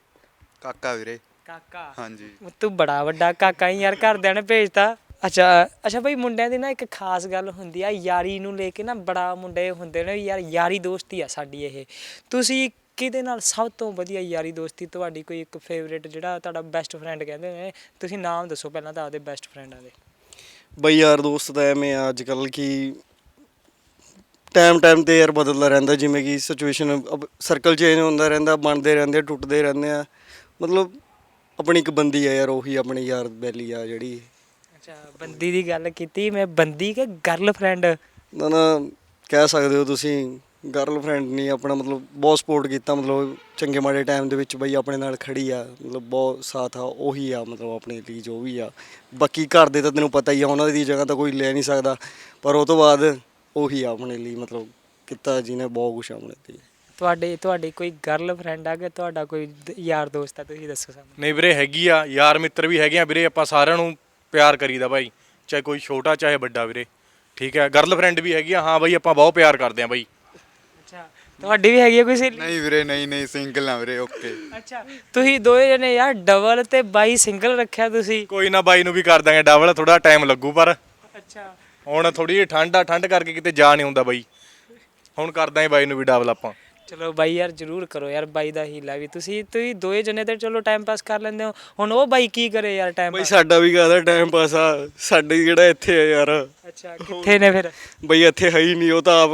ਕਾਕਾ ਵੀਰੇ। ਕਾਕਾ। ਹਾਂਜੀ। ਤੂੰ ਬੜਾ ਵੱਡਾ ਕਾਕਾ ਹੀ ਯਾਰ ਘਰਦਿਆਂ ਨੇ ਭੇਜਤਾ। ਅੱਛਾ ਅੱਛਾ ਬਈ ਮੁੰਡਿਆਂ ਦੀ ਨਾ ਇੱਕ ਖਾਸ ਗੱਲ ਹੁੰਦੀ ਆ, ਯਾਰੀ ਨੂੰ ਲੈ ਕੇ ਨਾ ਬੜਾ ਮੁੰਡੇ ਹੁੰਦੇ ਨੇ ਵੀ ਯਾਰ ਯਾਰੀ ਦੋਸਤੀ ਆ ਸਾਡੀ ਇਹ। ਤੁਸੀਂ ਕਿਹਦੇ ਨਾਲ ਸਭ ਤੋਂ ਵਧੀਆ ਯਾਰੀ ਦੋਸਤੀ, ਤੁਹਾਡੀ ਕੋਈ ਇੱਕ ਫੇਵਰੇਟ ਜਿਹੜਾ ਤੁਹਾਡਾ ਬੈਸਟ ਫਰੈਂਡ ਕਹਿੰਦੇ ਨੇ, ਤੁਸੀਂ ਨਾਮ ਦੱਸੋ ਪਹਿਲਾਂ ਤਾਂ ਆਪਦੇ ਬੈਸਟ ਫਰੈਂਡਾਂ ਦੇ। ਬਈ ਯਾਰ ਦੋਸਤ ਤਾਂ ਐਵੇਂ ਆ ਅੱਜ ਕੱਲ ਕਿ ਟਾਈਮ ਟਾਈਮ ਤੇ ਯਾਰ ਬਦਲਦਾ ਰਹਿੰਦਾ, ਜਿਵੇਂ ਕਿ ਸਿਚੁਏਸ਼ਨ ਸਰਕਲ ਚੇਂਜ ਹੁੰਦਾ ਰਹਿੰਦਾ, ਬਣਦੇ ਰਹਿੰਦੇ, ਟੁੱਟਦੇ ਰਹਿੰਦੇ ਆ। ਮਤਲਬ ਆਪਣੀ ਇੱਕ ਬੰਦੀ ਆ ਯਾਰ, ਉਹੀ ਆਪਣੀ ਯਾਰ ਬੈਲੀ ਆ ਜਿਹੜੀ। ਅੱਛਾ ਬੰਦੀ ਦੀ ਗੱਲ ਕੀਤੀ ਮੈਂ ਬੰਦੀ ਕਿ ਗਰਲਫ੍ਰੈਂਡ ਨਾ ਨਾ ਕਹਿ ਸਕਦੇ ਹੋ ਤੁਸੀਂ ਗਰਲਫ੍ਰੈਂਡ ਨਹੀਂ ਆਪਣਾ ਮਤਲਬ ਬਹੁਤ ਸਪੋਰਟ ਕੀਤਾ ਮਤਲਬ ਚੰਗੇ ਮਾੜੇ ਟਾਈਮ ਦੇ ਵਿੱਚ ਬਈ ਆਪਣੇ ਨਾਲ ਖੜੀ ਆ ਮਤਲਬ ਬਹੁਤ ਸਾਥ ਆ ਉਹੀ ਆ ਮਤਲਬ ਆਪਣੇ ਲਈ ਜੋ ਵੀ ਆ। ਬਾਕੀ ਘਰ ਦੇ ਤਾਂ ਤੈਨੂੰ ਪਤਾ ਹੀ ਆ ਉਹਨਾਂ ਦੀ ਜਗ੍ਹਾ ਤਾਂ ਕੋਈ ਲੈ ਨਹੀਂ ਸਕਦਾ ਪਰ ਉਹ ਤੋਂ ਬਾਅਦ ਉਹੀ ਆ ਆਪਣੇ ਲਈ ਮਤਲਬ ਕੀਤਾ ਜਿਹਨੇ ਬਹੁਤ ਕੁਛ ਆਪਣੇ ਲਈ ਤੁਹਾਡੇ ਤੁਹਾਡੀ ਕੋਈ ਗਰਲਫ੍ਰੈਂਡ ਆ ਕਿ ਤੁਹਾਡਾ ਕੋਈ ਦ- ਯਾਰ ਦੋਸਤ ਆ ਤੁਸੀਂ ਦੱਸੋ ਸਾਨੂੰ। ਨਹੀਂ ਵੀਰੇ ਹੈਗੀ ਆ ਯਾਰ ਮਿੱਤਰ ਵੀ ਹੈਗੇ ਆ ਵੀਰੇ ਆਪਾਂ ਸਾਰਿਆਂ ਨੂੰ ਪਿਆਰ ਕਰੀਦਾ ਬਾਈ ਚਾਹੇ ਕੋਈ ਛੋਟਾ ਚਾਹੇ ਵੱਡਾ ਵੀਰੇ। ਠੀਕ ਹੈ ਗਰਲਫ੍ਰੈਂਡ ਵੀ ਹੈਗੀ ਆ ਹਾਂ ਬਾਈ ਆਪਾਂ ਬਹੁਤ ਪਿਆਰ ਕਰਦੇ ਆ ਬਾਈ। ਅੱਛਾ ਤੁਹਾਡੀ ਵੀ ਹੈਗੀ ਆ ਕੋਈ ਸਹੇਲੀ? ਨਹੀਂ ਵੀਰੇ ਨਹੀਂ ਨਹੀਂ ਸਿੰਗਲ ਆ ਵੀਰੇ ਓਕੇ ਅੱਛਾ ਤੁਸੀਂ ਦੋਏ ਜਣੇ ਯਾਰ ਡਬਲ ਤੇ ਬਾਈ ਸਿੰਗਲ ਰੱਖਿਆ ਤੁਸੀਂ। ਕੋਈ ਨਾ ਬਾਈ ਨੂੰ ਵੀ ਕਰ ਦਾਂਗੇ ਡਬਲ ਥੋੜਾ ਟਾਈਮ ਲੱਗੂ ਪਰ ਅੱਛਾ। ਹੁਣ ਥੋੜੀ ਠੰਡ ਆ ਠੰਡ ਕਰਕੇ ਕਿਤੇ ਜਾ ਨਹੀਂ ਹੁੰਦਾ ਬਾਈ। ਹੁਣ ਕਰ ਦਾਂਗੇ ਬਾਈ ਨੂੰ ਵੀ ਡਬਲ ਆਪਾਂ। ਚਲੋ ਬਾਈ ਯਾਰ ਜਰੂਰ ਕਰੋ ਯਾਰ ਬਾਈ ਦਾ ਹੀਲਾ ਵੀ। ਤੁਸੀਂ ਤੁਸੀਂ ਦੋਏ ਜਣੇ ਤੇ ਚਲੋ ਟਾਈਮ ਪਾਸ ਕਰ ਲੈਂਦੇ ਹੋ। ਹੁਣ ਉਹ ਬਾਈ ਕੀ ਕਰੇ ਯਾਰ ਟਾਈਮ ਬਈ ਸਾਡਾ ਵੀ ਕਾਹਦਾ ਟਾਈਮ ਪਾਸ ਆ? ਸਾਡੇ ਜਿਹੜਾ ਇੱਥੇ ਆ ਯਾਰ। ਅੱਛਾ ਕਿੱਥੇ ਨੇ ਫਿਰ? ਬਈ ਇੱਥੇ ਹੈ ਹੀ ਨਹੀਂ ਉਹ ਤਾਂ ਆਪ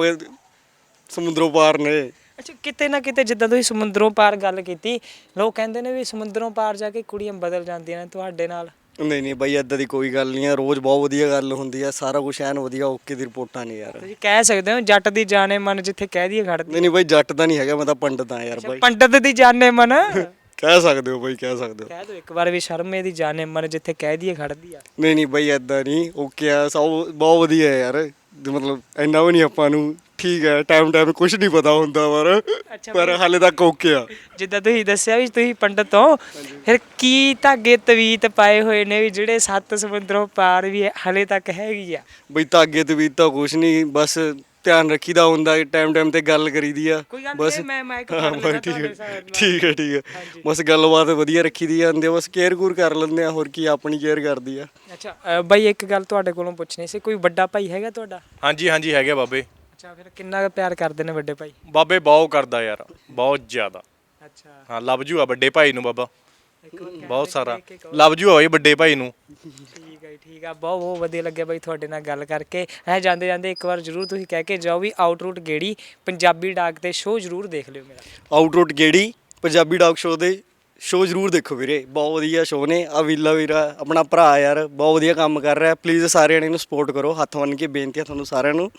ਸਮੁੰਦਰੋਂ ਪਾਰ ਨੇ। ਅੱਛਾ ਕਿਤੇ ਨਾ ਕਿਤੇ ਜਿੱਦਾਂ ਤੁਸੀਂ ਸਮੁੰਦਰੋਂ ਪਾਰ ਗੱਲ ਕੀਤੀ ਲੋਕ ਕਹਿੰਦੇ ਨੇ ਵੀ ਸਮੁੰਦਰੋਂ ਪਾਰ ਜਾ ਕੇ ਕੁੜੀਆਂ ਬਦਲ ਜਾਂਦੀਆਂ ਨੇ ਤੁਹਾਡੇ ਨਾਲ। ਨਹੀਂ ਨਹੀਂ ਬਈ ਏਦਾਂ ਦੀ ਕੋਈ ਗੱਲ ਨਹੀਂ ਆ। ਰੋਜ਼ ਬਹੁਤ ਵਧੀਆ ਗੱਲ ਹੁੰਦੀ ਆ। ਸਾਰਾ ਕੁਝ ਐਨ ਵਧੀਆ ਓਕੇ ਦੀ ਰਿਪੋਰਟਾਂ ਨੇ ਯਾਰ। ਤੁਸੀਂ ਕਹਿ ਸਕਦੇ ਹੋ ਜੱਟ ਦੀ ਜਾਣੇ ਮਨ ਜਿੱਥੇ ਕਹਿ ਦਈਏ ਖੜਦੀ ਨਹੀਂ ਨਹੀਂ ਬਈ ਜੱਟ ਤਾਂ ਨਹੀਂ ਹੈਗਾ ਮੈਂ ਤਾਂ ਪੰਡਤ ਆ ਯਾਰ ਬਾਈ। ਪੰਡਤ ਦੀ ਜਾਣੇ ਮਨ। ਕਹਿ ਸਕਦੇ ਹੋ ਬਈ ਕਹਿ ਸਕਦੇ ਹੋ। ਕਹਿ ਦੋ ਇੱਕ ਵਾਰ ਵੀ ਸ਼ਰਮੇ ਦੀ ਜਾਣੇ ਮਨ ਜਿੱਥੇ ਕਹਿ ਦਈਏ ਖੜਦੀ ਆ ਨਹੀਂ ਨਹੀਂ ਬਈ ਏਦਾਂ ਨਹੀਂ ਓਕੇ ਆ ਸਭ ਬਹੁਤ ਵਧੀਆ ਯਾਰ। ਮਤਲਬ ਇੰਨਾ ਵੀ ਨਹੀਂ ਆਪਾਂ ਨੂੰ ਠੀਕ ਹੈ ਟਾਈਮ ਟਾਈਮ ਕੁਝ ਨਹੀਂ ਪਤਾ ਹੁੰਦਾ ਪਰ ਪਰ ਹਾਲੇ ਤੱਕ ਓਕੇ ਆ। ਜਿੱਦਾਂ ਤੁਸੀਂ ਦੱਸਿਆ ਵੀ ਤੁਸੀਂ ਪੰਡਤ ਹੋ ਫਿਰ ਕੀ ਧਾਗੇ ਤਵੀਤ ਪਾਏ ਹੋਏ ਨੇ ਵੀ ਜਿਹੜੇ ਸੱਤ ਸਮੁੰਦਰੋਂ ਪਾਰ ਵੀ ਹਲੇ ਤੱਕ ਹੈਗੀ ਆ? ਬਈ ਤਾਗੇ ਤੇ ਵੀ ਤਾਂ ਕੁਝ ਨਹੀਂ ਬਸ ਧਿਆਨ ਰੱਖੀਦਾ ਹੁੰਦਾ ਟਾਈਮ ਟਾਈਮ ਤੇ ਗੱਲ ਕਰੀਦੀ ਆ। ਬਸ ਮੈਂ ਮਾਈਕ ਠੀਕ ਹੈ। ਠੀਕ ਹੈ ਠੀਕ ਹੈ। ਬਸ ਗੱਲਬਾਤ ਵਧੀਆ ਰੱਖੀਦੀ ਜਾਂਦੀ ਆ ਬਸ ਕੇਅਰ ਕੂਰ ਕਰ ਲੈਂਦੇ ਆ ਹੋਰ ਕੀ ਆਪਣੀ ਕੇਅਰ ਕਰਦੀ ਆ। ਅੱਛਾ ਬਾਈ ਇੱਕ ਗੱਲ ਤੁਹਾਡੇ ਕੋਲੋਂ ਪੁੱਛਣੀ ਸੀ ਕੋਈ ਵੱਡਾ ਭਾਈ ਹੈਗਾ ਤੁਹਾਡਾ? ਹਾਂਜੀ ਹਾਂਜੀ ਹੈਗੇ ਬਾਬੇ। ਅੱਛਾ ਫਿਰ ਕਿੰਨਾ ਕੁ ਪਿਆਰ ਕਰਦੇ ਨੇ ਵੱਡੇ ਭਾਈ? ਬਾਬੇ ਬਹੁਤ ਕਰਦਾ ਯਾਰ ਬਹੁਤ ਜ਼ਿਆਦਾ। ਅੱਛਾ। ਹਾਂ ਲੱਭ ਜੂ ਆ ਵੱਡੇ ਭਾਈ ਨੂੰ ਬਾਬਾ। ਬਹੁਤ ਸਾਰਾ। ਲੱਭ ਜੂ ਆ ਬਈ ਵੱਡੇ ਭਾਈ ਨੂੰ। ਠੀਕ ਹੈ ਠੀਕ ਆ। ਬਹੁਤ ਬਹੁਤ ਵਧੀਆ ਲੱਗਿਆ ਬਾਈ ਤੁਹਾਡੇ ਨਾਲ ਗੱਲ ਕਰਕੇ। ਐ ਜਾਂਦੇ ਜਾਂਦੇ ਇੱਕ ਵਾਰ ਜਰੂਰ ਤੁਸੀਂ ਕਹਿ ਕੇ ਜਾਓ ਵੀ ਆਊਟਰੂਟ ਗੇੜੀ ਪੰਜਾਬੀ ਡਾਕ ਤੇ ਸ਼ੋਅ ਜਰੂਰ ਦੇਖ ਲਿਓ ਮੇਰਾ। ਆਊਟਰੂਟ ਗੇੜੀ ਪੰਜਾਬੀ ਡੌਗ ਸ਼ੋਅ ਦੇ ਸ਼ੋਅ ਜ਼ਰੂਰ ਦੇਖੋ ਵੀਰੇ। ਬਹੁਤ ਵਧੀਆ ਸ਼ੋਅ ਨੇ। ਆ ਵੀਲਾ ਵੀਰਾ ਆਪਣਾ ਭਰਾ ਯਾਰ ਬਹੁਤ ਵਧੀਆ ਕੰਮ ਕਰ ਰਿਹਾ। ਪਲੀਜ਼ ਸਾਰਿਆਂ ਨੇ ਇਹਨੂੰ ਸਪੋਰਟ ਕਰੋ। ਹੱਥ ਬੰਨ ਕੇ ਬੇਨਤੀ ਆ ਤੁਹਾਨੂੰ ਸਾਰਿਆਂ ਨੂੰ।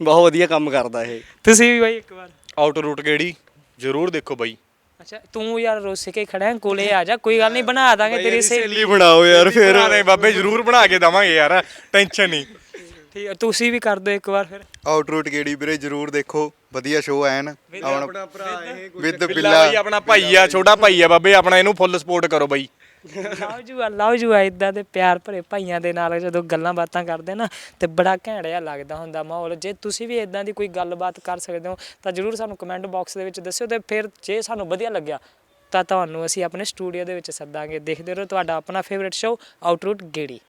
ਬਹੁਤ ਵਧੀਆ ਕੰਮ ਕਰਦਾ ਇਹ। ਤੁਸੀਂ ਵੀ ਬਾਈ ਇੱਕ ਵਾਰ। ਆਊਟ ਰੂਟ ਕਿਹੜੀ? ਜ਼ਰੂਰ ਦੇਖੋ ਬਾਈ। ਅੱਛਾ ਤੂੰ ਯਾਰ ਰੋਸ ਕੇ ਖੜਾ ਹੈ, ਕੋਲੇ ਆ ਜਾ ਕੋਈ ਗੱਲ ਨਹੀਂ ਬਣਾ ਦਾਂਗੇ ਤੇਰੀ ਸਹੇਲੀ। ਬਣਾਓ ਯਾਰ ਫਿਰ। ਦੇ ਬਾਬੇ ਜ਼ਰੂਰ ਬਣਾ ਕੇ ਦਵਾਂਗੇ ਯਾਰ ਟੈਨਸ਼ਨ ਨਹੀਂ। ਠੀਕ ਆ, ਤੁਸੀਂ ਵੀ ਕਰ ਦਿਓ ਇੱਕ ਵਾਰ ਫਿਰ। ਆਊਟਰੂਟ ਗੇੜੀ ਵੀਰੇ? ਜਰੂਰ ਦੇਖੋ ਵਧੀਆ ਸ਼ੋਅ ਐਨ। ਆਪਣਾ ਭਰਾ ਇਹ ਵਿਦ ਬਿੱਲਾ। ਬਿੱਲਾ ਬਾਈ ਆਪਣਾ ਭਾਈ ਆ ਛੋਟਾ ਭਾਈ ਆ ਬਾਬੇ ਆਪਣਾ ਇਹਨੂੰ ਫੁੱਲ ਸਪੋਰਟ ਕਰੋ ਬਾਈ। ਲਵ ਯੂ ਆ ਲਵ ਯੂ ਆ ਇਦਾਂ ਦੇ ਪਿਆਰ ਭਰੇ ਭਾਈਆਂ ਦੇ ਨਾਲ ਜਦੋਂ ਗੱਲਾਂ ਬਾਤਾਂ ਕਰਦੇ ਨਾ, ਤੇ ਬੜਾ ਘੈਂਟ ਜਿਹਾ ਲੱਗਦਾ ਹੁੰਦਾ ਮਾਹੌਲ। ਜੇ ਤੁਸੀਂ ਵੀ ਇਦਾਂ ਦੀ ਕੋਈ ਗੱਲਬਾਤ ਕਰ ਸਕਦੇ ਹੋ, ਤਾਂ ਜਰੂਰ ਸਾਨੂੰ ਕਮੈਂਟ ਬਾਕਸ ਦੇ ਵਿੱਚ ਦੱਸਿਓ ਤੇ ਫਿਰ ਜੇ ਸਾਨੂੰ ਵਧੀਆ ਲੱਗਿਆ, ਤਾਂ ਤੁਹਾਨੂੰ ਅਸੀਂ ਆਪਣੇ ਸਟੂਡੀਓ ਦੇ ਵਿੱਚ ਸੱਦਾਂਗੇ। ਦੇਖਦੇ ਰਹੋ ਤੁਹਾਡਾ ਆਪਣਾ ਫੇਵਰਿਟ ਸ਼ੋਅ ਆਊਟਰੂਟ ਗੇੜੀ